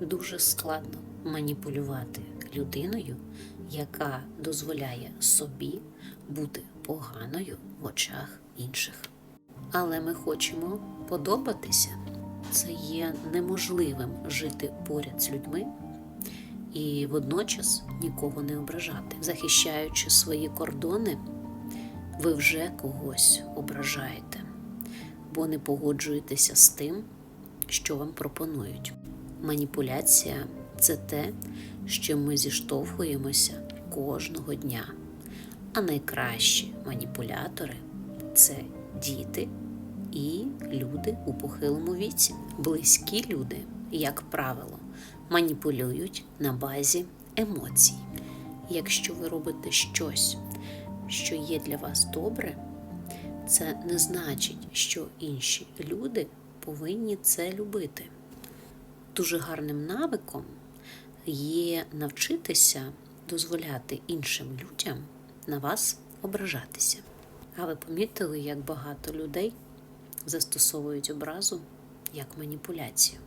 дуже складно маніпулювати людиною, яка дозволяє собі бути поганою в очах інших. Але ми хочемо подобатися. Це є неможливим жити поряд з людьми і водночас нікого не ображати. Захищаючи свої кордони, ви вже когось ображаєте, бо не погоджуєтеся з тим, що вам пропонують. Маніпуляція це те, що ми зіштовхуємося кожного дня. А найкращі маніпулятори це діти і люди у похилому віці. Близькі люди, як правило, маніпулюють на базі емоцій. Якщо ви робите щось, що є для вас добре, це не значить, що інші люди повинні це любити. Дуже гарним навиком є навчитися дозволяти іншим людям на вас ображатися. А ви помітили, як багато людей застосовують образу як маніпуляцію?